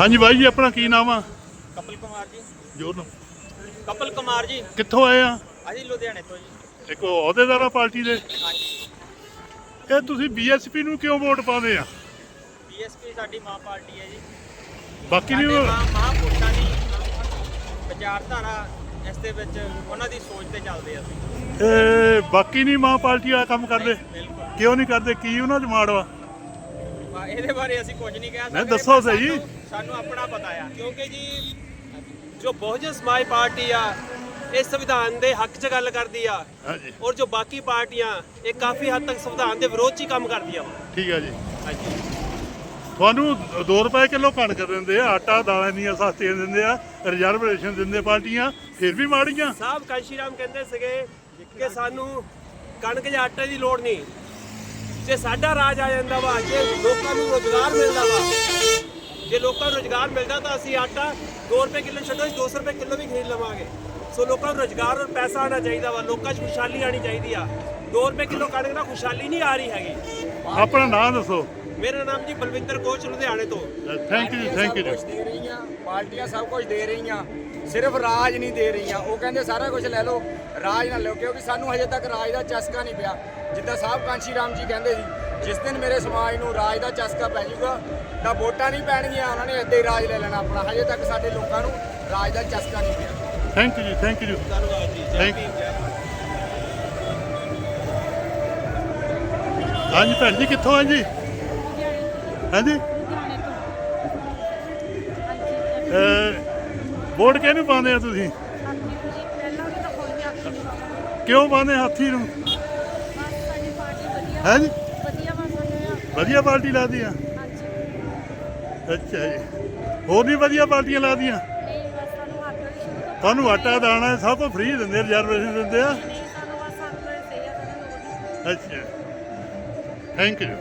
ਹਾਂਜੀ ਬਾਈ ਜੀ ਆਪਣਾ ਕੀ ਨਾਮ ਆ? ਕਪਲ ਕੁਮਾਰ ਜੀ। ਜੋਰ ਨੂੰ ਕਪਲ ਕੁਮਾਰ ਜੀ। ਕਿੱਥੋਂ ਆਏ ਆ? ਅਸੀਂ ਲੁਧਿਆਣੇ ਤੋਂ ਜੀ। ਇੱਕ ਅਹੁਦੇਦਾਰ ਆ ਪਾਰਟੀ ਦੇ? ਹਾਂਜੀ। ਇਹ ਤੁਸੀਂ ਬੀਐਸਪੀ ਨੂੰ ਕਿਉਂ ਵੋਟ ਪਾਉਂਦੇ ਆ? ਬੀਐਸਪੀ ਸਾਡੀ ਮਾਂ ਪਾਰਟੀ ਹੈ ਜੀ। ਬਾਕੀ ਸਾਡੇ ਨਹੀਂ ਮਾਂ ਮਹਾਂਪੁਰਸ਼ਾਂ ਦੀ ਵਿਚਾਰਧਾਰਾ ਇਸ ਦੇ ਵਿੱਚ ਉਹਨਾਂ ਦੀ ਸੋਚ ਤੇ ਚੱਲਦੇ ਅਸੀਂ। ਇਹ ਬਾਕੀ ਨਹੀਂ ਮਾਂ ਪਾਰਟੀ ਆ ਕੰਮ ਕਰਦੇ? ਬਿਲਕੁਲ। ਕਿਉਂ ਨਹੀਂ ਕਰਦੇ? ਕੀ ਉਹਨਾਂ ਚ ਮਾੜਵਾ ਇਹਦੇ ਬਾਰੇ ਅਸੀਂ ਕੁਝ ਨਹੀਂ ਕਹਿ ਸਕਦੇ ਦੱਸੋ ਪਰ ਸਹੀ। ਸਾਨੂੰ- ਸਾਨੂੰ ਆਪਣਾ ਪਤਾ ਆ। ਕਿਉਂਕਿ ਜੀ ਜੋ ਬਹੁਜਨ ਸਮਾਜ ਪਾਰਟੀ ਆ ਇਹ ਸੰਵਿਧਾਨ ਦੇ ਹੱਕ 'ਚ ਗੱਲ ਕਰਦੀ ਆ। ਹਾਂਜੀ। ਔਰ ਜੋ ਬਾਕੀ ਪਾਰਟੀਆਂ ਇਹ ਕਾਫੀ ਹੱਦ ਤੱਕ ਸੰਵਿਧਾਨ ਦੇ ਵਿਰੋਧ 'ਚ ਹੀ ਕੰਮ ਕਰਦੀਆਂ ਵਾ। ਠੀਕ ਆ ਜੀ। ਹਾਂਜੀ। ਤੁਹਾਨੂੰ 2 ਰੁਪਏ ਕਿਲੋ ਕਣਕ ਦਿੰਦੇ ਆ ਆਟਾ ਦਾਲਾਂ ਇੰਨੀਆਂ ਸਸਤੀਆਂ ਦਿੰਦੇ ਆ ਰਿਜ਼ਰਵੇਸ਼ਨ ਦਿੰਦੇ ਪਾਰਟੀਆਂ ਫਿਰ ਵੀ ਮਾੜੀਆਂ। ਸਾਹਿਬ ਕਾਂਸ਼ੀ ਰਾਮ ਕਹਿੰਦੇ ਸੀਗੇ ਕਿ ਸਾਨੂੰ ਕਣਕ ਜਾਂ ਆਟੇ ਦੀ ਲੋੜ ਨਹੀਂ। ਜੇ ਸਾਡਾ ਰਾਜ ਆ ਜਾਂਦਾ ਵਾ, ਜੇ ਲੋਕਾਂ ਨੂੰ ਰੋਜ਼ਗਾਰ ਮਿਲਦਾ ਵਾ, ਜੇ ਲੋਕਾਂ ਨੂੰ ਰੋਜ਼ਗਾਰ ਮਿਲਦਾ ਤਾਂ ਅਸੀਂ ਆਟਾ 2 ਰੁਪਏ ਕਿਲੋ ਛੱਡੋ, ਅਸੀਂ 200 ਰੁਪਏ ਕਿਲੋ ਵੀ ਖਰੀਦ ਲਵਾਂਗੇ। ਸੋ ਲੋਕਾਂ ਨੂੰ ਰੋਜ਼ਗਾਰ ਔਰ ਪੈਸਾ ਆਣਾ ਚਾਹੀਦਾ ਵਾ, ਲੋਕਾਂ 'ਚ ਖੁਸ਼ਹਾਲੀ ਆਣੀ ਚਾਹੀਦੀ ਆ। 2 ਰੁਪਏ ਕਿਲੋ ਕਣਕ ਨਾਲ ਖੁਸ਼ਹਾਲੀ ਨਹੀਂ ਆ ਰਹੀ ਹੈਗੀ। ਆਪਣਾ ਨਾਂ ਦੱਸੋ। ਮੇਰਾ ਨਾਮ ਜੀ ਬਲਵਿੰਦਰ ਕੋਚ ਲੁਧਿਆਣੇ ਤੋਂ। ਥੈਂਕ ਯੂ ਥੈਂਕ ਯੂ ਦੇ ਰਹੀਆਂ ਪਾਰਟੀਆਂ ਸਭ ਕੁਝ ਦੇ ਰਹੀਆਂ ਸਿਰਫ ਰਾਜ ਨਹੀਂ ਦੇ ਰਹੀਆਂ। ਉਹ ਕਹਿੰਦੇ ਸਾਰਾ ਕੁਝ ਲੈ ਲਓ ਰਾਜ ਨਾ ਲਓ ਕਿਉਂਕਿ ਸਾਨੂੰ ਹਜੇ ਤੱਕ ਰਾਜ ਦਾ ਚਸਕਾ ਨਹੀਂ ਪਿਆ। ਜਿੱਦਾਂ ਸਾਹਿਬ ਕਾਂਸ਼ੀ ਰਾਮ ਜੀ ਕਹਿੰਦੇ ਸੀ ਜਿਸ ਦਿਨ ਮੇਰੇ ਸਮਾਜ ਨੂੰ ਰਾਜ ਦਾ ਚਸਕਾ ਪੈ ਜਾਊਗਾ ਤਾਂ ਵੋਟਾਂ ਨਹੀਂ ਪੈਣਗੀਆਂ ਉਹਨਾਂ ਨੇ ਇੱਦਾਂ ਹੀ ਰਾਜ ਲੈ ਲੈਣਾ ਆਪਣਾ। ਹਜੇ ਤੱਕ ਸਾਡੇ ਲੋਕਾਂ ਨੂੰ ਰਾਜ ਦਾ ਚਸਕਾ ਨਹੀਂ ਪਿਆ। ਥੈਂਕ ਯੂ ਥੈਂਕ ਯੂ ਧੰਨਵਾਦ ਜੀ ਥੈਂਕ ਹਾਂਜੀ ਭੈਣ ਜੀ ਕਿੱਥੋਂ ਆ ਜੀ? ਹਾਂਜੀ? ਵੋਟ ਕਿਹਨੂੰ ਪਾਉਂਦੇ ਆ ਤੁਸੀਂ? ਕਿਉਂ ਪਾਉਂਦੇ ਹਾਥੀ ਨੂੰ? ਹੈ ਵਧੀਆ ਪਾਰਟੀ ਲਾਦੀ ਆ? ਅੱਛਾ ਜੀ। ਹੋਰ ਵੀ ਵਧੀਆ ਪਾਰਟੀਆਂ ਲਾਦੀਆਂ? ਤੁਹਾਨੂੰ ਆਟਾ ਦਾਣਾ ਸਭ ਕੁਝ ਫ੍ਰੀ ਦਿੰਦੇ ਰਿਜ਼ਰਵੇਸ਼ਨ ਦਿੰਦੇ ਆ? ਅੱਛਾ। Thank you